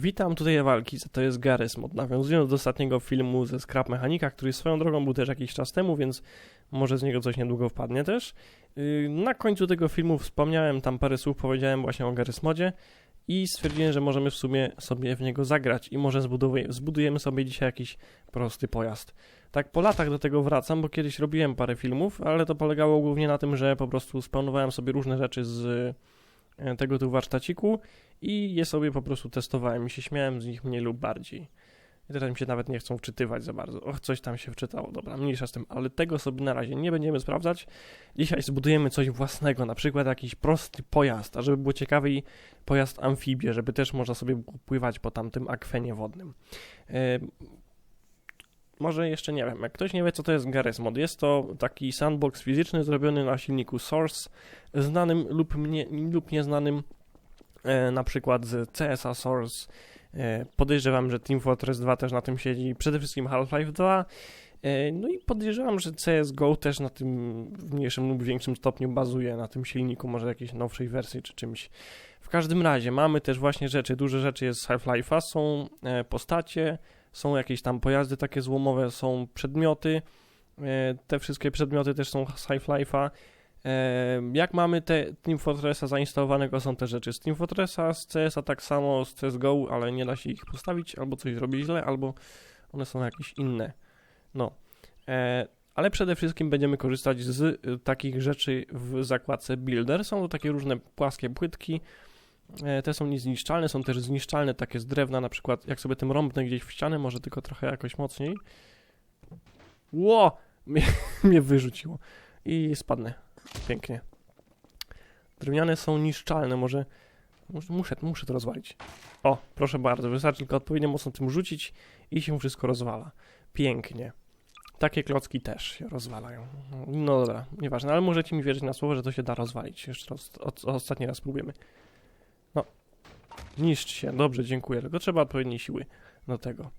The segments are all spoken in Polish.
Witam, tutaj Walki, to jest Garys Mod. Nawiązując do ostatniego filmu ze Scrap Mechanika, który swoją drogą był też jakiś czas temu, więc może z niego coś niedługo wpadnie też. Yy, na końcu tego filmu wspomniałem, tam parę słów powiedziałem właśnie o Garys Modzie i stwierdziłem, że możemy w sumie sobie w niego zagrać i może zbudujemy sobie dzisiaj jakiś prosty pojazd. Tak po latach do tego wracam, bo kiedyś robiłem parę filmów, ale to polegało głównie na tym, że po prostu spełnowałem sobie różne rzeczy z tego tu warsztaciku i je sobie po prostu testowałem i się śmiałem z nich mniej lub bardziej. I teraz mi się nawet nie chcą wczytywać za bardzo. Och, coś tam się wczytało, dobra, mniejsza z tym, ale tego sobie na razie nie będziemy sprawdzać. Dzisiaj zbudujemy coś własnego, na przykład jakiś prosty pojazd, a żeby było ciekawy pojazd amfibię, żeby też można sobie pływać po tamtym akwenie wodnym. Może jeszcze nie wiem, jak ktoś nie wie, co to jest Garry's Mod, jest to taki sandbox fizyczny zrobiony na silniku Source, znanym lub, nie, lub nieznanym e, na przykład z CSA Source. E, podejrzewam, że Team Fortress 2 też na tym siedzi, przede wszystkim Half-Life 2. E, no i podejrzewam, że CSGO też na tym w mniejszym lub większym stopniu bazuje na tym silniku, może jakiejś nowszej wersji czy czymś. W każdym razie mamy też właśnie rzeczy, duże rzeczy jest z Half-Life'a, są e, postacie, są jakieś tam pojazdy takie złomowe, są przedmioty. E, te wszystkie przedmioty też są z Half-Life'a. E, jak mamy te Team Fortressa zainstalowanego są te rzeczy z Team Fortressa, z CS-a tak samo, z CSGO, ale nie da się ich postawić, albo coś zrobić źle, albo one są jakieś inne. No. E, ale przede wszystkim będziemy korzystać z takich rzeczy w zakładce Builder. Są to takie różne płaskie płytki, te są niezniszczalne, są też zniszczalne takie z drewna, na przykład jak sobie tym rąbnę gdzieś w ścianę, może tylko trochę jakoś mocniej. Ło! Mnie, mnie wyrzuciło. I spadnę. Pięknie. Drewniane są niszczalne, może... Muszę, muszę to rozwalić. O, proszę bardzo, wystarczy tylko odpowiednio mocno tym rzucić i się wszystko rozwala. Pięknie. Takie klocki też się rozwalają. No dobra, nieważne, ale możecie mi wierzyć na słowo, że to się da rozwalić. Jeszcze raz, ostatni raz spróbujemy. Niszcz się, dobrze, dziękuję, tylko trzeba odpowiedniej siły do tego.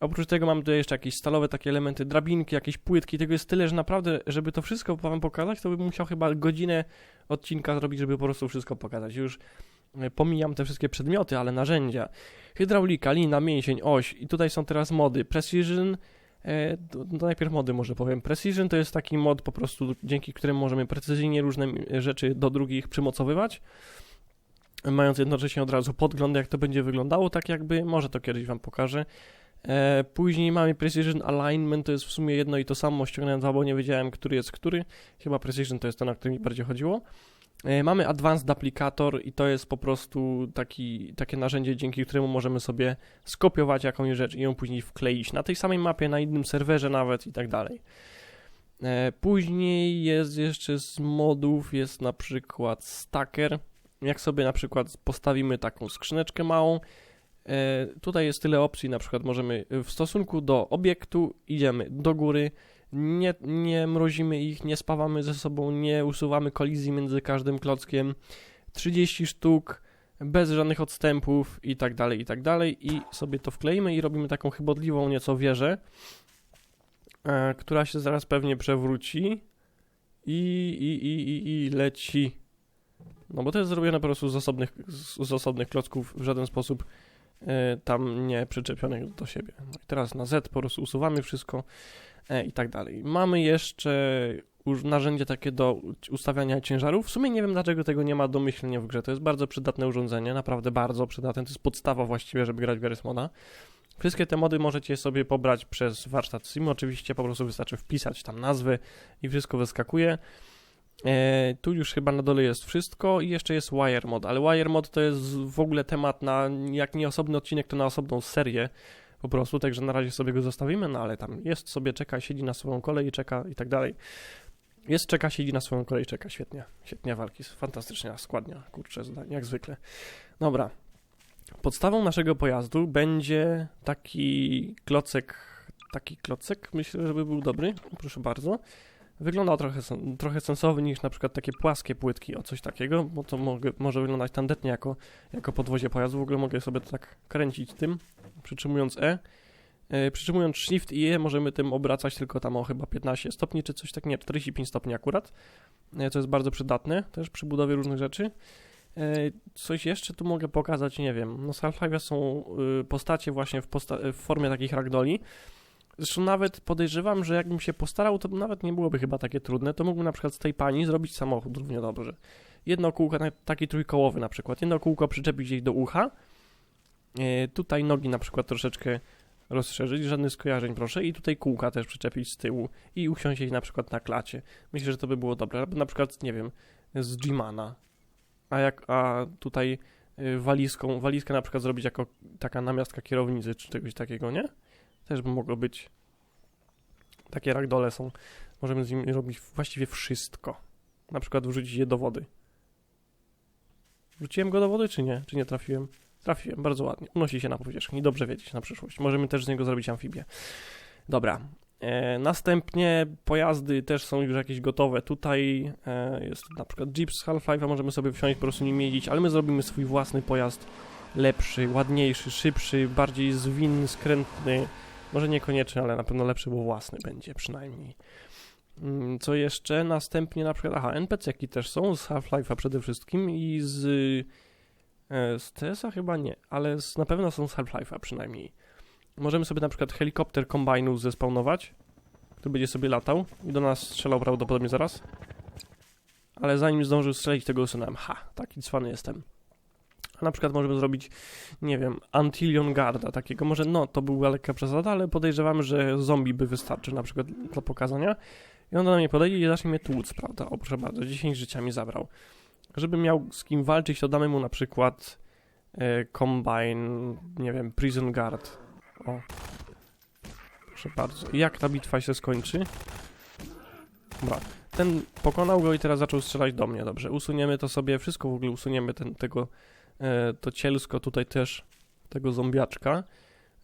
Oprócz tego mam tu jeszcze jakieś stalowe takie elementy, drabinki, jakieś płytki, tego jest tyle, że naprawdę, żeby to wszystko wam pokazać, to bym musiał chyba godzinę odcinka zrobić, żeby po prostu wszystko pokazać. Już e, pomijam te wszystkie przedmioty, ale narzędzia. Hydraulika, lina, mięsień, oś i tutaj są teraz mody. Precision, e, to, to najpierw mody może powiem. Precision to jest taki mod po prostu, dzięki któremu możemy precyzyjnie różne rzeczy do drugich przymocowywać mając jednocześnie od razu podgląd, jak to będzie wyglądało, tak jakby, może to kiedyś Wam pokażę. E, później mamy Precision Alignment, to jest w sumie jedno i to samo, ściągnąłem dwa, bo nie wiedziałem, który jest który. Chyba Precision to jest ten, o który mi bardziej chodziło. E, mamy Advanced Applicator i to jest po prostu taki, takie narzędzie, dzięki któremu możemy sobie skopiować jakąś rzecz i ją później wkleić na tej samej mapie, na innym serwerze nawet i tak dalej. E, później jest jeszcze z modów, jest na przykład Stacker, jak sobie na przykład postawimy taką skrzyneczkę małą, e, tutaj jest tyle opcji, na przykład możemy w stosunku do obiektu idziemy do góry, nie, nie mrozimy ich, nie spawamy ze sobą, nie usuwamy kolizji między każdym klockiem, 30 sztuk, bez żadnych odstępów i tak dalej, i tak dalej. I sobie to wkleimy i robimy taką chybotliwą nieco wieżę, e, która się zaraz pewnie przewróci i, i, i, i, i leci no bo to jest zrobione po prostu z osobnych, z, osobnych klocków, w żaden sposób e, tam nie przyczepionych do siebie. No i teraz na Z po prostu usuwamy wszystko e, i tak dalej. Mamy jeszcze narzędzie takie do ustawiania ciężarów. W sumie nie wiem, dlaczego tego nie ma domyślnie w grze. To jest bardzo przydatne urządzenie, naprawdę bardzo przydatne. To jest podstawa właściwie, żeby grać w Garry's Moda. Wszystkie te mody możecie sobie pobrać przez warsztat Sim. Oczywiście po prostu wystarczy wpisać tam nazwy i wszystko wyskakuje. E, tu już chyba na dole jest wszystko i jeszcze jest Wire Mod, ale Wire Mod to jest w ogóle temat na, jak nie osobny odcinek, to na osobną serię po prostu, także na razie sobie go zostawimy, no ale tam jest sobie, czeka, siedzi na swoją kolej, czeka i tak dalej. Jest, czeka, siedzi na swoją kolej, czeka, świetnie, świetnie walki, fantastyczna składnia, kurczę, jak zwykle. Dobra, podstawą naszego pojazdu będzie taki klocek, taki klocek, myślę, żeby był dobry, proszę bardzo. Wygląda trochę, trochę sensowniej niż na przykład takie płaskie płytki o coś takiego, bo to mogę, może wyglądać tandetnie jako, jako podwozie pojazdu. W ogóle mogę sobie to tak kręcić tym, przytrzymując E. e przytrzymując Shift i E możemy tym obracać tylko tam o chyba 15 stopni, czy coś tak, nie, 45 stopni akurat, e, co jest bardzo przydatne też przy budowie różnych rzeczy. E, coś jeszcze tu mogę pokazać, nie wiem. No z są y, postacie właśnie w, posta w formie takich ragdoli. Zresztą nawet podejrzewam, że jakbym się postarał, to nawet nie byłoby chyba takie trudne. To mógłbym na przykład z tej pani zrobić samochód równie dobrze. Jedno kółko, taki trójkołowy na przykład. Jedno kółko przyczepić gdzieś do ucha. E, tutaj nogi na przykład troszeczkę rozszerzyć, żadnych skojarzeń proszę i tutaj kółka też przyczepić z tyłu i usiąść jej na przykład na klacie. Myślę, że to by było dobre. Albo na przykład, nie wiem, z Gmana. A jak, a tutaj y, walizką, walizkę na przykład zrobić jako taka namiastka kierownicy czy czegoś takiego, nie? Też by mogło być. Takie ragdole są. Możemy z nimi robić właściwie wszystko. Na przykład wrzucić je do wody. Wrzuciłem go do wody, czy nie? Czy nie trafiłem? Trafiłem, bardzo ładnie. Unosi się na powierzchni, dobrze wiedzieć na przyszłość. Możemy też z niego zrobić amfibię. Dobra. E, następnie pojazdy też są już jakieś gotowe. Tutaj e, jest na przykład Jeep z Half-Life'a, możemy sobie wsiąść, po prostu nim jeździć, ale my zrobimy swój własny pojazd lepszy, ładniejszy, szybszy, bardziej zwinny, skrętny. Może niekoniecznie, ale na pewno lepszy, bo własny będzie przynajmniej. Mm, co jeszcze? Następnie na przykład, aha, NPC-ki też są z Half-Life'a przede wszystkim i z E, z TS-a chyba nie, ale z, na pewno są z Half-Life'a przynajmniej. Możemy sobie na przykład helikopter kombajnu zespawnować, który będzie sobie latał i do nas strzelał prawdopodobnie zaraz. Ale zanim zdążył strzelić, tego usunąłem. Ha, taki cwany jestem. Na przykład możemy zrobić, nie wiem, Antillion Guarda takiego. Może, no, to była lekka przesada, ale podejrzewamy, że zombie by wystarczył na przykład dla pokazania. I on do mnie podejdzie i zacznie mnie tłuc, prawda? O, proszę bardzo, 10 życia mi zabrał żeby miał z kim walczyć, to damy mu na przykład e, Combine, nie wiem, Prison Guard. O. Proszę bardzo. Jak ta bitwa się skończy? Dobra. Ten pokonał go i teraz zaczął strzelać do mnie. Dobrze, usuniemy to sobie, wszystko w ogóle usuniemy ten, tego, to cielsko tutaj też, tego zombiaczka.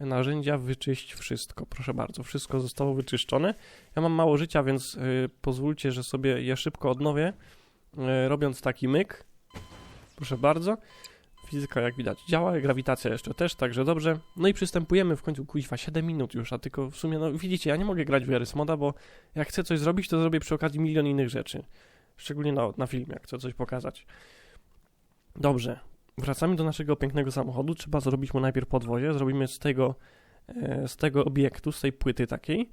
Narzędzia, wyczyść wszystko, proszę bardzo, wszystko zostało wyczyszczone. Ja mam mało życia, więc y, pozwólcie, że sobie je szybko odnowię. E, robiąc taki myk. Proszę bardzo. Fizyka, jak widać, działa, grawitacja jeszcze też, także dobrze. No i przystępujemy w końcu, kuźwa, 7 minut już, a tylko w sumie, no widzicie, ja nie mogę grać w Jarys Moda, bo jak chcę coś zrobić, to zrobię przy okazji milion innych rzeczy. Szczególnie na, na filmie, jak chcę coś pokazać. Dobrze, wracamy do naszego pięknego samochodu. Trzeba zrobić mu najpierw podwozie. Zrobimy z tego, e, z tego obiektu, z tej płyty takiej.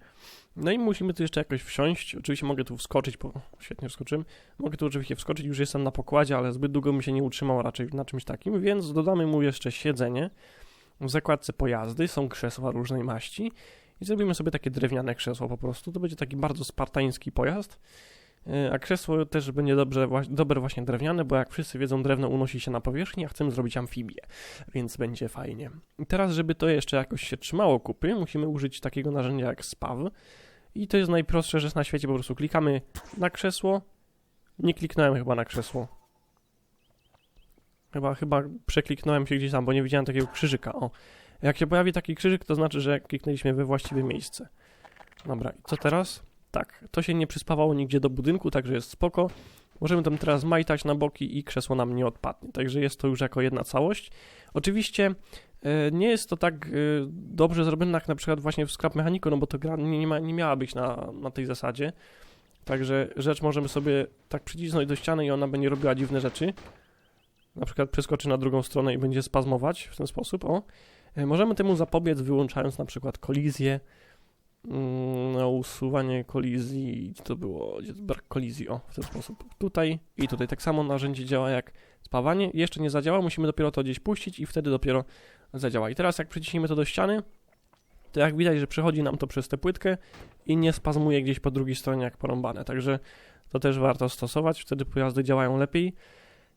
No i musimy tu jeszcze jakoś wsiąść. Oczywiście mogę tu wskoczyć, bo świetnie wskoczyłem. Mogę tu oczywiście wskoczyć, już jestem na pokładzie, ale zbyt długo mi się nie utrzymał raczej na czymś takim, więc dodamy mu jeszcze siedzenie. W zakładce pojazdy są krzesła różnej maści i zrobimy sobie takie drewniane krzesło po prostu. To będzie taki bardzo spartański pojazd. E, a krzesło też będzie dobrze, dobre właśnie drewniane, bo jak wszyscy wiedzą, drewno unosi się na powierzchni, a chcemy zrobić amfibię, więc będzie fajnie. I teraz, żeby to jeszcze jakoś się trzymało kupy, musimy użyć takiego narzędzia jak spaw. I to jest najprostsze rzecz na świecie, po prostu klikamy na krzesło. Nie kliknąłem chyba na krzesło. Chyba, chyba przekliknąłem się gdzieś tam, bo nie widziałem takiego krzyżyka. O, jak się pojawi taki krzyżyk, to znaczy, że kliknęliśmy we właściwe miejsce. Dobra, i co teraz? Tak, to się nie przyspawało nigdzie do budynku, także jest spoko. Możemy tam teraz majtać na boki i krzesło nam nie odpadnie, także jest to już jako jedna całość. Oczywiście e, nie jest to tak e, dobrze zrobione jak na przykład właśnie w Scrap Mechaniku, no bo to gra nie, ma, nie miała być na, na tej zasadzie. Także rzecz możemy sobie tak przycisnąć do ściany i ona będzie robiła dziwne rzeczy. Na przykład przeskoczy na drugą stronę i będzie spazmować w ten sposób, o. E, możemy temu zapobiec wyłączając na przykład kolizję, na usuwanie kolizji, to było, brak kolizji, o, w ten sposób. Tutaj i tutaj tak samo narzędzie działa jak spawanie. Jeszcze nie zadziała, musimy dopiero to gdzieś puścić i wtedy dopiero zadziała. I teraz jak przyciśniemy to do ściany, to jak widać, że przechodzi nam to przez tę płytkę i nie spazmuje gdzieś po drugiej stronie jak porąbane. Także to też warto stosować, wtedy pojazdy działają lepiej.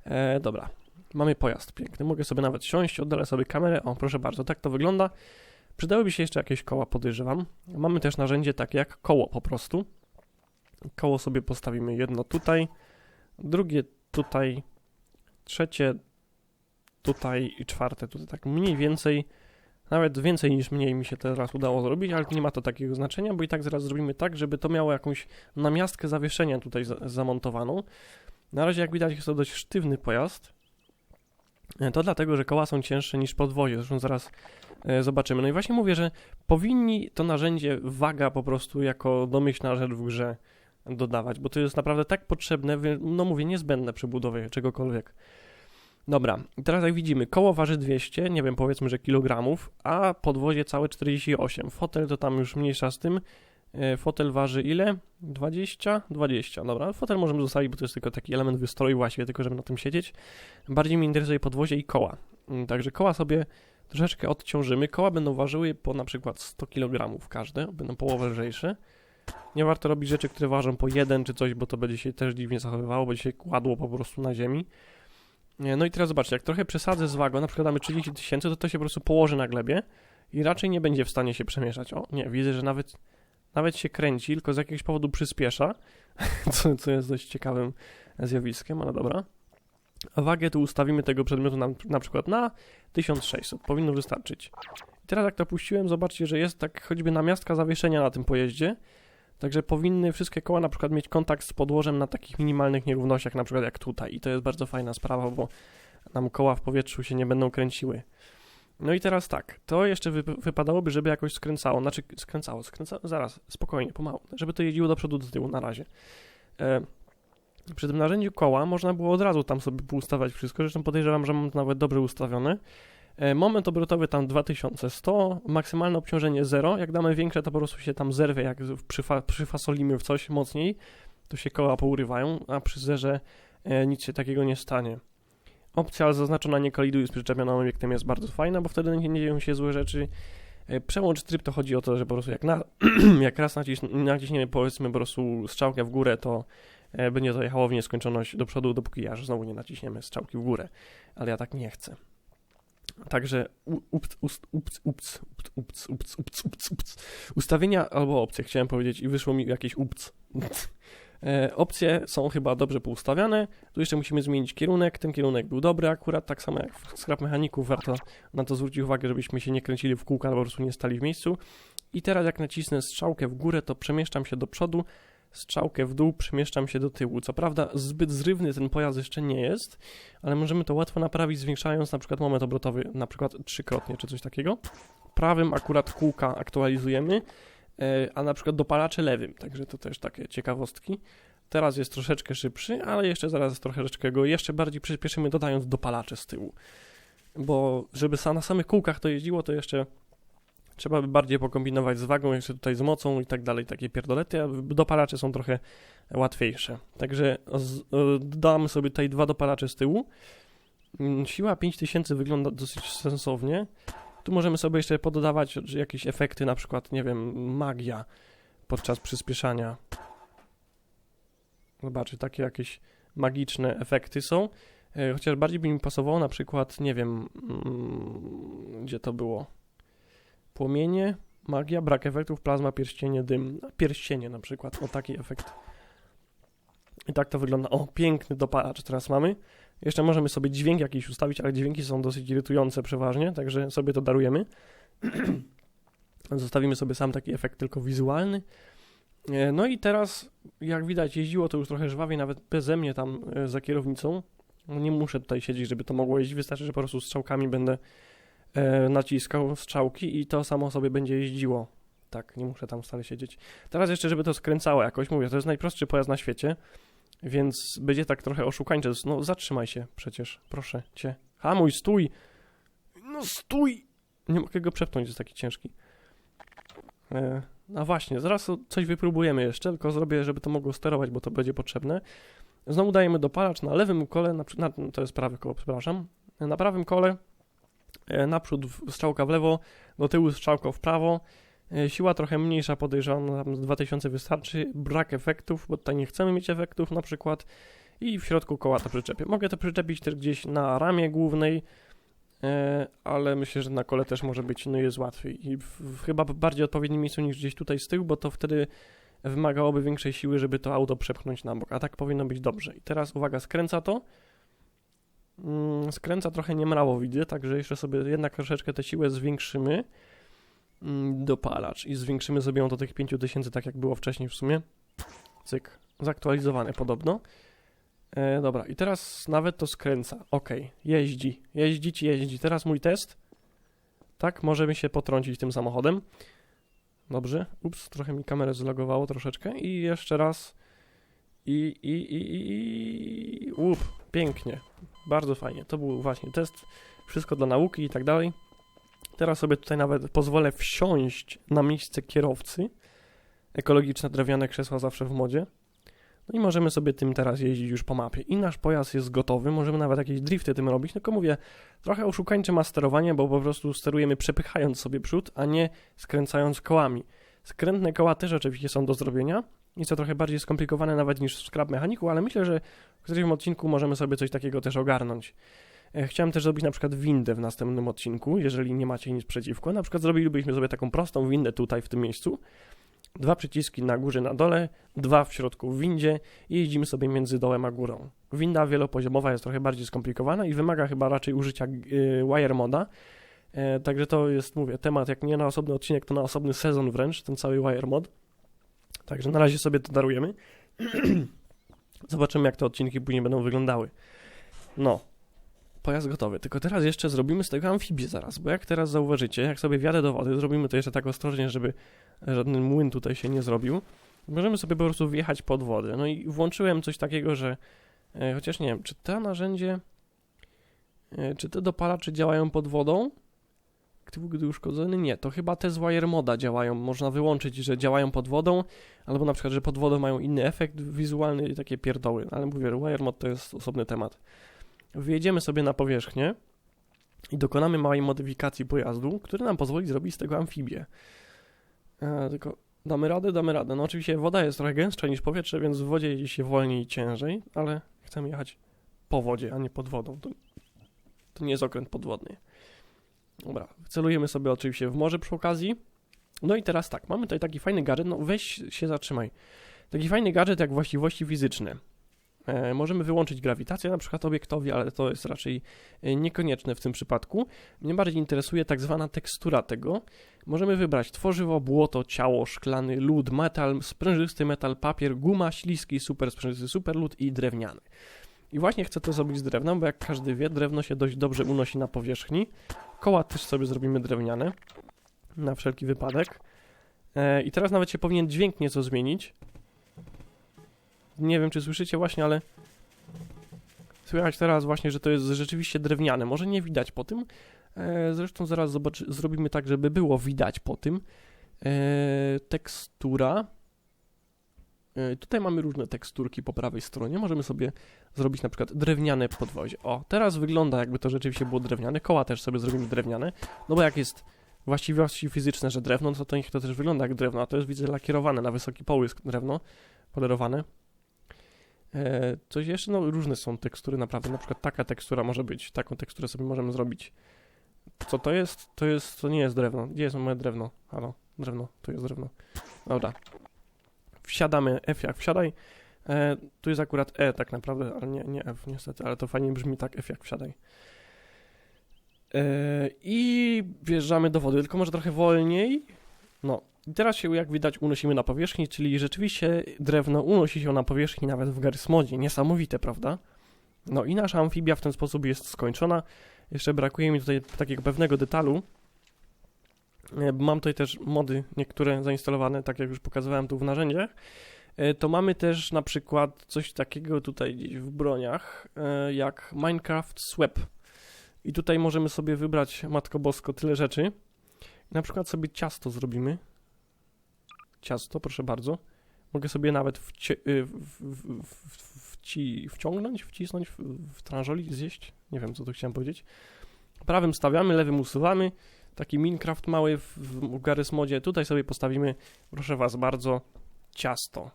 E, dobra, mamy pojazd piękny. Mogę sobie nawet siąść, oddalę sobie kamerę. O, proszę bardzo, tak to wygląda. Przydałyby się jeszcze jakieś koła, podejrzewam. Mamy też narzędzie takie jak koło po prostu. Koło sobie postawimy jedno tutaj, drugie tutaj, trzecie tutaj i czwarte tutaj. Tak mniej więcej, nawet więcej niż mniej mi się teraz udało zrobić, ale nie ma to takiego znaczenia, bo i tak zaraz zrobimy tak, żeby to miało jakąś namiastkę zawieszenia tutaj zamontowaną. Na razie jak widać jest to dość sztywny pojazd. To dlatego, że koła są cięższe niż podwozie, zresztą zaraz E, zobaczymy. No i właśnie mówię, że powinni to narzędzie waga po prostu jako domyślna rzecz w grze dodawać, bo to jest naprawdę tak potrzebne, no mówię, niezbędne przy budowie czegokolwiek. Dobra, teraz jak widzimy, koło waży 200, nie wiem, powiedzmy, że kilogramów, a podwozie całe 48. Fotel to tam już mniejsza z tym. E, Fotel waży ile? 20? 20, dobra. Fotel możemy zostawić, bo to jest tylko taki element wystroju właściwie, tylko żeby na tym siedzieć. Bardziej mnie interesuje podwozie i koła. Mm, Także koła sobie troszeczkę odciążymy. Koła będą ważyły po na przykład 100 kg każde, będą połowę lżejsze. Nie warto robić rzeczy, które ważą po jeden czy coś, bo to będzie się też dziwnie zachowywało, będzie się kładło po prostu na ziemi. Nie, No i teraz zobaczcie, jak trochę przesadzę z wagą, na przykład damy 30 tysięcy, to to się po prostu położy na glebie i raczej nie będzie w stanie się przemieszać. O, nie, widzę, że nawet, nawet się kręci, tylko z jakiegoś powodu przyspiesza, co, co jest dość ciekawym zjawiskiem, ale dobra. A wagę tu ustawimy tego przedmiotu na, na przykład na 1600, powinno wystarczyć. I teraz jak to puściłem, zobaczcie, że jest tak choćby namiastka zawieszenia na tym pojeździe, Także powinny wszystkie koła na przykład mieć kontakt z podłożem na takich minimalnych nierównościach, na przykład jak tutaj. I to jest bardzo fajna sprawa, bo nam koła w powietrzu się nie będą kręciły. No i teraz tak, to jeszcze wy, wypadałoby, żeby jakoś skręcało, znaczy skręcało, skręcało, zaraz, spokojnie, pomału, żeby to jeździło do przodu, do tyłu na razie. E, przy tym narzędziu koła można było od razu tam sobie poustawiać wszystko, zresztą podejrzewam, że mam to nawet dobrze ustawione. E, Moment obrotowy tam 2100, maksymalne obciążenie 0. Jak damy większe, to po prostu się tam zerwie, jak przyfa przyfasolimy w coś mocniej, to się koła pourywają, a przy zerze e, nic się takiego nie stanie. Opcja zaznaczona nie koliduje z przyczepionym obiektem jest bardzo fajna, bo wtedy nie, dzieją się złe rzeczy. E, Przełącz tryb to chodzi o to, że po prostu jak, na, jak raz naciś, naciśniemy powiedzmy po prostu strzałkę w górę, to e, będzie to jechało w nieskończoność do przodu, dopóki aż znowu nie naciśniemy strzałki w górę. Ale ja tak nie chcę. Także ups, ups, ups, ups, ups, ups. ustawienia albo opcje chciałem powiedzieć i wyszło mi jakieś ups. E, opcje są chyba dobrze poustawiane. Tu jeszcze musimy zmienić kierunek. Ten kierunek był dobry akurat, tak samo jak w skrap mechaników. Warto na to zwrócić uwagę, żebyśmy się nie kręcili w kółka albo po prostu nie stali w miejscu. I teraz jak nacisnę strzałkę w górę, to przemieszczam się do przodu, strzałkę w dół, przemieszczam się do tyłu. Co prawda zbyt zrywny ten pojazd jeszcze nie jest, ale możemy to łatwo naprawić zwiększając na przykład moment obrotowy, na przykład trzykrotnie czy coś takiego. Prawym akurat kółka aktualizujemy, a na przykład dopalacze lewym, także to też takie ciekawostki. Teraz jest troszeczkę szybszy, ale jeszcze zaraz troszeczkę go jeszcze bardziej przyspieszymy dodając dopalacze z tyłu. Bo żeby na samych kółkach to jeździło, to jeszcze trzeba by bardziej pokombinować z wagą, jeszcze tutaj z mocą i tak dalej, takie pierdolety, a dopalacze są trochę łatwiejsze. Także z, e, dodamy sobie tutaj dwa dopalacze z tyłu. Mm, Siła 5000 wygląda dosyć sensownie. Tu możemy sobie jeszcze pododawać jakieś efekty, na przykład, nie wiem, magia podczas przyspieszania. Zobaczcie, takie jakieś magiczne efekty są. E, Chociaż bardziej by mi pasowało na przykład, nie wiem, mm, gdzie to było. Płomienie, magia, brak efektów, plazma, pierścienie, dym. Pierścienie na przykład, o taki efekt. I tak to wygląda. O, piękny dopalacz teraz mamy. Jeszcze możemy sobie dźwięk jakiś ustawić, ale dźwięki są dosyć irytujące przeważnie, także sobie to darujemy. Zostawimy sobie sam taki efekt tylko wizualny. E, No i teraz, jak widać, jeździło to już trochę żwawiej, nawet beze mnie tam e, za kierownicą. Nie muszę tutaj siedzieć, żeby to mogło jeździć, wystarczy, że po prostu strzałkami będę e, naciskał strzałki i to samo sobie będzie jeździło. Tak, nie muszę tam wcale siedzieć. Teraz jeszcze, żeby to skręcało jakoś, mówię, to jest najprostszy pojazd na świecie, więc będzie tak trochę oszukańcze. No zatrzymaj się przecież, proszę cię. Hamuj, stój! No stój! Nie mogę go przepchnąć, jest taki ciężki. E, no właśnie, zaraz coś wypróbujemy jeszcze, tylko zrobię, żeby to mogło sterować, bo to będzie potrzebne. Znowu dajemy dopalacz na lewym kole, na, na, to jest prawe koło, przepraszam. Na prawym kole e, naprzód strzałka w lewo, do tyłu strzałka w prawo. E, Siła trochę mniejsza, podejrzewam, tam z 2000 wystarczy. Brak efektów, bo tutaj nie chcemy mieć efektów na przykład. I w środku koła to przyczepię. Mogę to przyczepić też gdzieś na ramię głównej, e, ale myślę, że na kole też może być, no jest łatwiej. I w, chyba w bardziej odpowiednim miejscu niż gdzieś tutaj z tyłu, bo to wtedy wymagałoby większej siły, żeby to auto przepchnąć na bok, a tak powinno być dobrze. I teraz uwaga, skręca to. Mm, Skręca trochę niemrawo widzę, także jeszcze sobie jednak troszeczkę tę siłę zwiększymy. Mm, Dopalacz i zwiększymy sobie ją do tych 5000, tak jak było wcześniej w sumie. Cyk, zaktualizowane podobno. E, dobra, i teraz nawet to skręca. Ok, jeździ, jeździć, jeździ. Teraz mój test. Tak, możemy się potrącić tym samochodem. Dobrze. Ups, trochę mi kamerę zlogowało troszeczkę. I jeszcze raz. I, i, i, i, i. Up, pięknie. Bardzo fajnie. To był właśnie test. Wszystko dla nauki i tak dalej. Teraz sobie tutaj nawet pozwolę wsiąść na miejsce kierowcy. Ekologiczne drewniane krzesła zawsze w modzie. No i możemy sobie tym teraz jeździć już po mapie. I nasz pojazd jest gotowy, możemy nawet jakieś drifty tym robić, tylko mówię, trochę oszukańcze ma sterowanie, bo po prostu sterujemy przepychając sobie przód, a nie skręcając kołami. Skrętne koła też oczywiście są do zrobienia, to trochę bardziej skomplikowane nawet niż w Scrap Mechaniku, ale myślę, że w którymś odcinku możemy sobie coś takiego też ogarnąć. E, Chciałem też zrobić na przykład windę w następnym odcinku, jeżeli nie macie nic przeciwko. Na przykład zrobilibyśmy sobie taką prostą windę tutaj w tym miejscu. Dwa przyciski na górze, na dole, dwa w środku w windzie i jeździmy sobie między dołem a górą. Winda wielopoziomowa jest trochę bardziej skomplikowana i wymaga chyba raczej użycia y, wire moda. E, także to jest, mówię, temat jak nie na osobny odcinek, to na osobny sezon wręcz, ten cały wire mod. Także na razie sobie to darujemy. Zobaczymy, jak te odcinki później będą wyglądały. No, pojazd gotowy. Tylko teraz jeszcze zrobimy z tego amfibię zaraz, bo jak teraz zauważycie, jak sobie wjadę do wody, zrobimy to jeszcze tak ostrożnie, żeby żaden młyn tutaj się nie zrobił. Możemy sobie po prostu wjechać pod wodę. No i włączyłem coś takiego, że e, chociaż nie wiem, czy to narzędzie, e, czy te dopalacze działają pod wodą? Gdy uszkodzony? Nie, to chyba te z wire moda działają. Można wyłączyć, że działają pod wodą, albo na przykład, że pod wodą mają inny efekt wizualny i takie pierdoły. Ale mówię, wire mod to jest osobny temat. Wjedziemy sobie na powierzchnię i dokonamy małej modyfikacji pojazdu, który nam pozwoli zrobić z tego amfibię. E, tylko damy radę, damy radę. No oczywiście woda jest trochę gęstsza niż powietrze, więc w wodzie jedzie się wolniej i ciężej, ale chcemy jechać po wodzie, a nie pod wodą. To, to nie jest okręt podwodny. Dobra, celujemy sobie oczywiście w morze przy okazji. No i teraz tak, mamy tutaj taki fajny gadżet, no weź się zatrzymaj. Taki fajny gadżet jak właściwości fizyczne. E, możemy wyłączyć grawitację na przykład obiektowi, ale to jest raczej e, niekonieczne w tym przypadku. Mnie bardziej interesuje tak zwana tekstura tego. Możemy wybrać tworzywo, błoto, ciało, szklany, lód, metal, sprężysty metal, papier, guma, śliski, super sprężysty, super lód i drewniany. I właśnie chcę to zrobić z drewnem, bo jak każdy wie, drewno się dość dobrze unosi na powierzchni. Koła też sobie zrobimy drewniane, na wszelki wypadek. E, I teraz nawet się powinien dźwięk nieco zmienić. Nie wiem, czy słyszycie właśnie, ale słychać teraz właśnie, że to jest rzeczywiście drewniane. Może nie widać po tym. E, zresztą zaraz zobaczy, zrobimy tak, żeby było widać po tym. E, tekstura. E, tutaj mamy różne teksturki po prawej stronie. Możemy sobie zrobić na przykład drewniane podwozie. O, teraz wygląda jakby to rzeczywiście było drewniane. Koła też sobie zrobimy drewniane. No bo jak jest właściwości fizyczne, że drewno, no to, to niech to też wygląda jak drewno. A to jest widzę lakierowane na wysoki połysk drewno. Polerowane. E, coś jeszcze, no różne są tekstury naprawdę, na przykład taka tekstura może być, taką teksturę sobie możemy zrobić. Co to jest? To jest, to nie jest drewno. Gdzie jest moje drewno? Halo, drewno, tu jest drewno. Dobra. Wsiadamy, F jak wsiadaj. E, tu jest akurat E tak naprawdę, ale nie, nie F niestety, ale to fajnie brzmi tak F jak wsiadaj. E, I wjeżdżamy do wody, tylko może trochę wolniej. No, i teraz się, jak widać, unosimy na powierzchni, czyli rzeczywiście drewno unosi się na powierzchni nawet w Garysmodzie. Niesamowite, prawda? No i nasza amfibia w ten sposób jest skończona. Jeszcze brakuje mi tutaj takiego pewnego detalu. E, Mam tutaj też mody niektóre zainstalowane, tak jak już pokazywałem tu w narzędziach. E, To mamy też na przykład coś takiego tutaj gdzieś w broniach, e, jak Minecraft Swap. I tutaj możemy sobie wybrać, Matko Bosko, tyle rzeczy. Na przykład sobie ciasto zrobimy. Ciasto, proszę bardzo. Mogę sobie nawet wci- y, wci- wciągnąć, wcisnąć, w, w tranżoli, zjeść. Nie wiem, co tu chciałem powiedzieć. Prawym stawiamy, lewym usuwamy. Taki Minecraft mały w, w Garry's Modzie. Tutaj sobie postawimy, proszę was bardzo, ciasto.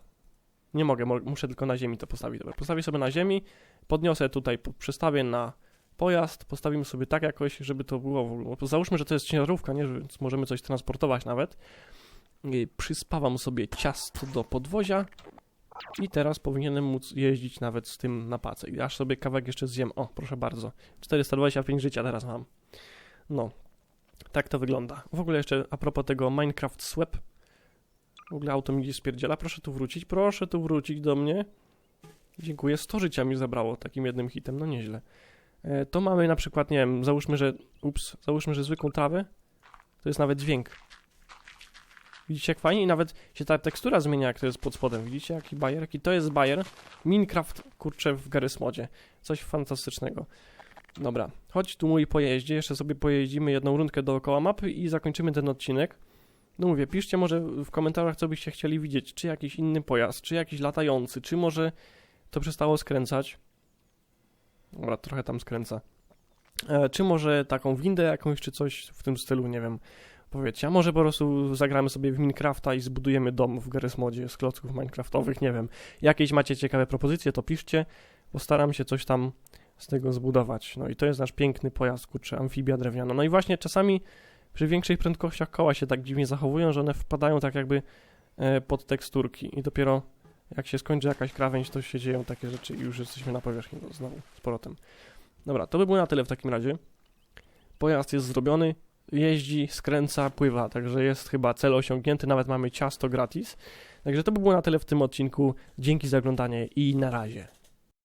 Nie mogę, mo- muszę tylko na ziemi to postawić. Dobra, postawię sobie na ziemi, podniosę tutaj, przestawię na pojazd, postawimy sobie tak jakoś, żeby to było, w ogóle- załóżmy, że to jest ciężarówka, nie, więc możemy coś transportować nawet. Przyspawam sobie ciasto do podwozia i teraz powinienem móc jeździć nawet z tym na pace. I aż sobie kawałek jeszcze zjem. O, proszę bardzo. 425 życia teraz mam. No, tak to wygląda. W ogóle jeszcze a propos tego Minecraft Swap. W ogóle auto mi gdzieś spierdziela. Proszę tu wrócić, proszę tu wrócić do mnie. Dziękuję. 100 życia mi zabrało takim jednym hitem, no nieźle. E, To mamy na przykład, nie wiem, załóżmy, że, ups, załóżmy, że zwykłą trawę, to jest nawet dźwięk. Widzicie jak fajnie? I nawet się ta tekstura zmienia, jak to jest pod spodem. Widzicie jaki bajer? Jaki to jest bajer? Minecraft, kurczę, w Garry's Modzie. Coś fantastycznego. Dobra, chodź tu mój pojeździe, jeszcze sobie pojeździmy jedną rundkę dookoła mapy i zakończymy ten odcinek. No mówię, piszcie może w komentarzach, co byście chcieli widzieć. Czy jakiś inny pojazd, czy jakiś latający, czy może to przestało skręcać. Dobra, trochę tam skręca. E, czy może taką windę jakąś, czy coś w tym stylu, nie wiem. Powiedzcie, a może po prostu zagramy sobie w Minecrafta i zbudujemy dom w Garry's Modzie z klocków minecraftowych, nie wiem. Jakieś macie ciekawe propozycje, to piszcie. Postaram się coś tam z tego zbudować. No i to jest nasz piękny pojazd, kurczę, amfibia drewniana. No i właśnie czasami przy większych prędkościach koła się tak dziwnie zachowują, że one wpadają tak jakby e, pod teksturki i dopiero jak się skończy jakaś krawędź, to się dzieją takie rzeczy i już jesteśmy na powierzchni no, znowu z powrotem. Dobra, to by było na tyle w takim razie. Pojazd jest zrobiony, jeździ, skręca, pływa, także jest chyba cel osiągnięty, nawet mamy ciasto gratis. Także to by było na tyle w tym odcinku. Dzięki za oglądanie i na razie.